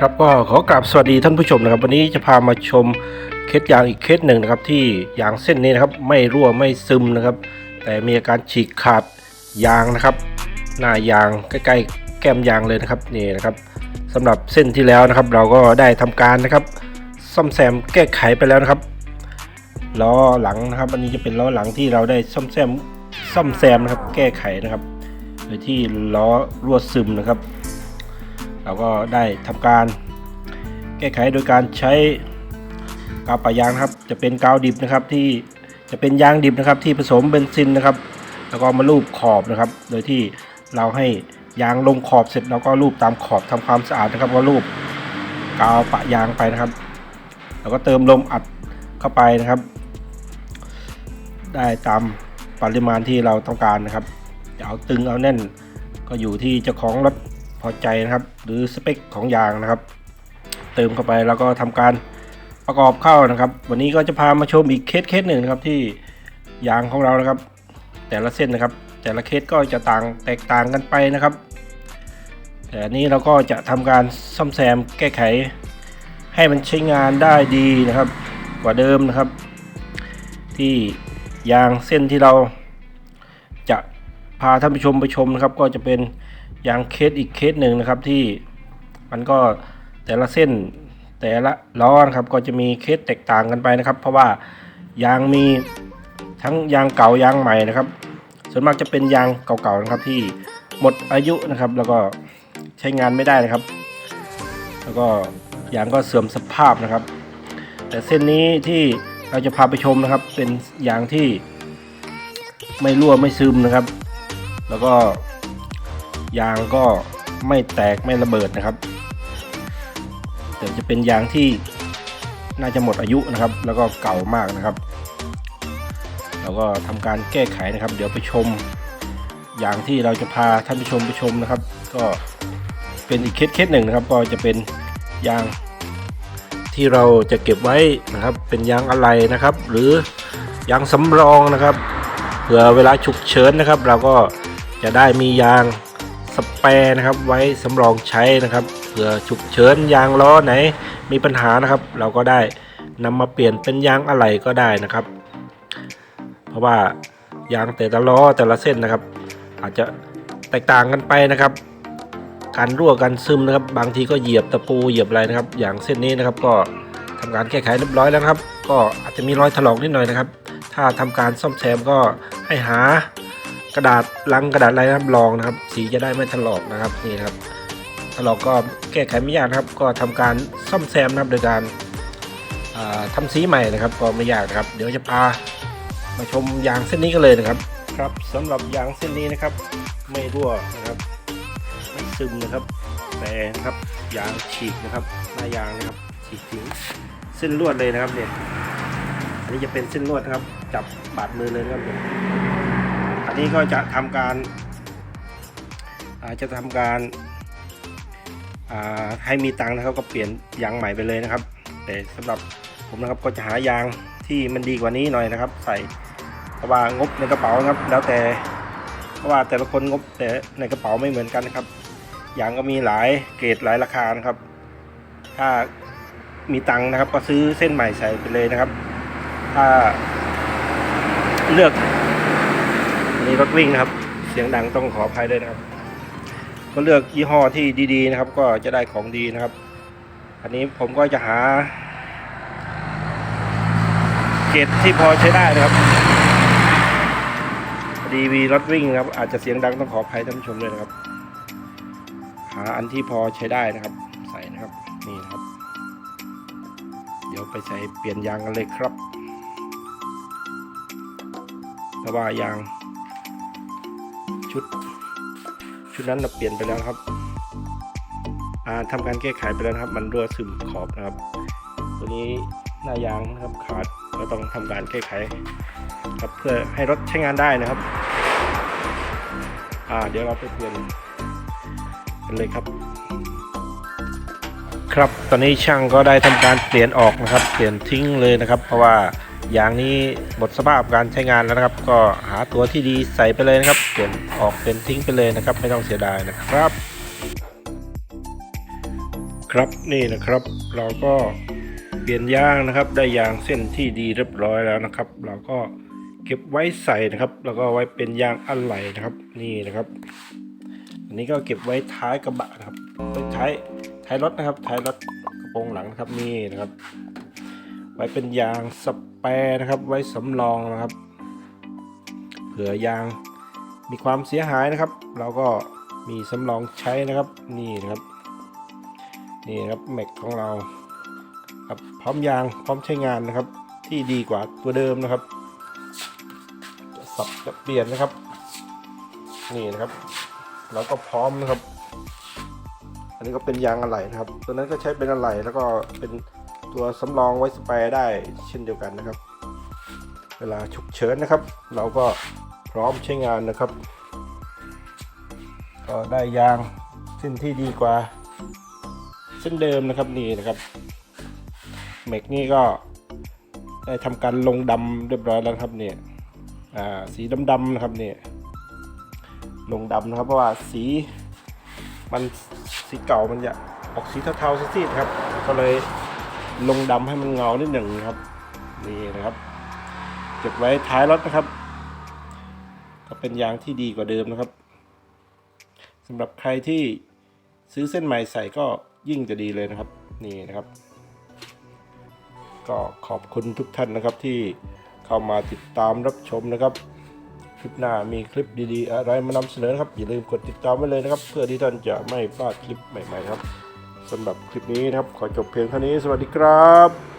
ครับก็ขอกราบสวัสดีท่านผู้ชมนะครับ วันนี้จะพามาชมเคสยางอีกเคสหนึ่งนะครับ ที่ยางเส้นนี้นะครับไม่รั่วไม่ซึมนะครับ แต่มีอาการฉีกขาดยางนะครับ หน้ายางใกล้ๆแก้มยางเลยนะครับนี่นะครับสำหรับเส้นที่แล้วนะครับ เราก็ได้ทำการนะครับซ่อมแซมแก้ไขไปแล้วนะครับล้อหลังนะครับ อันนี้จะเป็นล้อหลังที่เราได้ซ่อมแซมซ่อมแซมนะครับ แก้ไขนะครับ โดยที่ล้อรั่วซึมนะครับ เราก็ได้ทำการแก้ไขโดยการใช้กาวปะยางนะครับ จะเป็นกาวดิบนะครับที่จะเป็นยางดิบนะครับ ที่ผสมเบนซินนะครับ แล้วก็มาลูบขอบนะครับ โดยที่เราให้ยางลงขอบเสร็จเราก็ลูบตามขอบทำความสะอาดนะครับ ก็ลูบกาวปะยางไปนะครับ แล้วก็เติมลมอัดเข้าไปนะครับ ได้ตามปริมาณที่เราต้องการนะครับจะเอาตึงเอาแน่นก็อยู่ที่เจ้าของรถ อใจนะครับ หรือสเปคของยางนะครับ เติมเข้าไปแล้วก็ทำการประกอบเข้านะครับ วันนี้ก็จะพามาชมอีกเคสเคสหนึ่งนะครับที่ยางของเรานะครับ แต่ละเส้นนะครับ แต่ละเคสก็จะต่างแตกต่างกันไปนะครับ แต่อันนี้เราก็จะทำการซ่อมแซมแก้ไข ให้มันใช้งานได้ดีนะครับ กว่าเดิมนะครับ ที่ยางเส้นที่เราจะพาท่านผู้ชมไปชมนะครับ ก็จะเป็น ยางเคสอีกเคสหนึ่งนะครับที่มันก็แต่ละเส้นแต่ละล้อนะครับก็จะมีเคสแตกต่างกันไปนะครับ เพราะว่ายางมีทั้งยางเก่ายางใหม่นะครับ ส่วนมากจะเป็นยางเก่าๆนะครับที่หมดอายุนะครับ แล้วก็ใช้งานไม่ได้นะครับ แล้วก็ยางก็เสื่อมสภาพนะครับ แต่เส้นนี้ที่เราจะพาไปชมนะครับ เป็นยางที่ไม่รั่วไม่ซึมนะครับ แล้วก็ ยางก็ไม่แตกไม่ระเบิดนะครับแต่จะเป็นยางที่น่าจะหมดอายุนะครับ แล้วก็เก่ามากนะครับ เราก็ทำการแก้ไขนะครับ เดี๋ยวไปชมยางที่เราจะพาท่านผู้ชมไปชมนะครับ ก็เป็นอีกเคสเคสหนึ่งนะครับ ก็จะเป็นยางที่เราจะเก็บไว้นะครับ เป็นยางอะไหล่นะครับ หรือยางสำรองนะครับเผื่อเวลาฉุกเฉินนะครับ เราก็จะได้มียาง สเปร์นะครับไว้สำรองใช้นะครับเผื่อฉุกเฉินยางล้อไหนมีปัญหานะครับ เราก็ได้นำมาเปลี่ยนเป็นยางอะไหล่ก็ได้นะครับ เพราะว่ายางแต่ละล้อแต่ละเส้นนะครับ อาจจะแตกต่างกันไปนะครับ การรั่วกันซึมนะครับ บางทีก็เหยียบตะปูเหยียบอะไรนะครับ อย่างเส้นนี้นะครับก็ทำการแก้ไขเรียบร้อยแล้วครับ ก็อาจจะมีรอยถลอกนิดหน่อยนะครับ ถ้าทำการซ่อมแซมก็ให้หา กระดาษลังกระดาษอะไรนะครับรองนะครับ สีจะได้ไม่ถลอกนะครับนี่นะครับถลอกก็แก้ไขไม่ยากนะครับ ก็ทำการซ่อมแซมนะครับโดยการอ่าทำสีใหม่นะครับ ก็ไม่ยากนะครับ เดี๋ยวจะพามาชมยางเส้นนี้กันเลยนะครับ ครับสำหรับยางเส้นนี้นะครับ ไม่รั่วนะครับไม่ซึมนะครับ แต่นะครับยางฉีกนะครับหน้ายางนะครับฉีกถึงเส้นลวดเลยนะครับเนี่ยอันนี้จะเป็นเส้นลวดนะครับ จับบาดมือเลยนะครับเนี่ก็จะทำการอาจจะทำการาให้มีตังค์นะครับก็เปลี่ยนยางใหม่ไปเลยนะครับ แต่สำหรับผมนะครับก็จะหายางที่มันดีกว่านี้หน่อยนะครับ ใส่เพราะว่างบในกระเป๋านะครับ แล้วแต่เพราะว่าแต่ละคนงบแต่ในกระเป๋าไม่เหมือนกันนะครับยางก็มีหลายเกรดหลายราคานะครับ ถ้ามีตังค์นะครับ ก็ซื้อเส้นใหม่ใส่ไปเลยนะครับ ถ้าเลือก นนี้รถวิ่งนะครับ เสียงดังต้องขออภัยด้วยนะครับ ก็เลือกยี่ห้อที่ดีๆนะครับ ก็จะได้ของดีนะครับ อันนี้ผมก็จะหาเกรดที่พอใช้ได้นะครับดีวีรถวิ่งนะครับ อาจจะเสียงดังต้องขออภัยท่านผู้ชมด้วยนะครับ หาอันที่พอใช้ได้นะครับ ใส่นะครับนี่นะครับ เดี๋ยวไปใส่เปลี่ยนยางกันเลยครับระว่ายาง ชุด ชุดนั้นเราเปลี่ยนไปแล้วครับอ่าทำการแก้ไขไปแล้วนะครับ มันรั่วซึมขอบนะครับ ตัวนี้หน้ายางนะครับขาดก็ต้องทำการแก้ไขครับเพื่อให้รถใช้งานได้นะครับ อ่า เดี๋ยวเราไปเปลี่ยนกันเลยครับ ครับตอนนี้ช่างก็ได้ทำการเปลี่ยนออกนะครับ เปลี่ยนทิ้งเลยนะครับ เพราะว่า ยางนี้หมดสภาพการใช้งานแล้วนะครับ ก็หาตัวที่ดีใส่ไปเลยนะครับ เปลี่ยนออกเปลี่ยนทิ้งไปเลยนะครับ ไม่ต้องเสียดายนะครับคครับนี่นะครับ เราก็เปลี่ยนยางนะครับ ได้ยางเส้นที่ดีเรียบร้อยแล้วนะครับ เราก็เก็บไว้ใส่นะครับ แล้วก็ไว้เป็นยางอะไหล่นะครับ นี่นะครับ อันนี้ก็เก็บไว้ท้ายกระบะนะครับไว้ท้ายท้ายรถนะครับ ท้ายรถกระโปรงหลังนะครับนี่นะครับ ไว้เป็นยางสแปรนะครับ ไว้สำรองนะครับ เผื่อยางมีความเสียหายนะครับ เราก็มีสำรองใช้นะครับ นี่นะครับ นี่นะครับแม็กของเราครับพร้อมยางพร้อมใช้งานนะครับ ที่ดีกว่าตัวเดิมนะครับจะสับจะเปลี่ยนนะครับ นี่นะครับ เราก็พร้อมนะครับ อันนี้ก็เป็นยางอะไหล่นะครับ ตัวนั้นก็ใช้เป็นอะไหล่แล้วก็เป็น ตัวสำรองไว้สแปรได้เช่นเดียวกันนะครับ เวลาฉุกเฉินนะครับ เราก็พร้อมใช้งานนะครับ ก็ได้ยางเส้นที่ดีกว่าเส้นเดิมนะครับนี่นะครับเมกนี่ก็ได้ทำการลงดำเรียบร้อยแล้วครับเนี่ยอ่าสีดำๆนะครับเนี่ยลงดำนะครับเพราะว่าสีมันสีเก่ามันจะออกสีเทาๆซีดๆครับ ก็เลย ลงดำให้มันเงานิดหนึ่งครับนี่นะครับ เก็บไว้ท้ายรถนะครับ ก็เป็นยางที่ดีกว่าเดิมนะครับสำหรับใครที่ซื้อเส้นใหม่ใส่ก็ยิ่งจะดีเลยนะครับนี่นะครับ ก็ขอบคุณทุกท่านนะครับที่เข้ามาติดตามรับชมนะครับคลิปหน้ามีคลิปดีๆ อะไรมานำเสนอครับอย่าลืมกดติดตามไว้เลยนะครับ เพื่อที่ท่านจะไม่พลาดคลิปใหม่ๆครับ สำหรับคลิปนี้นะครับ ขอจบเพียงเท่านี้ สวัสดีครับ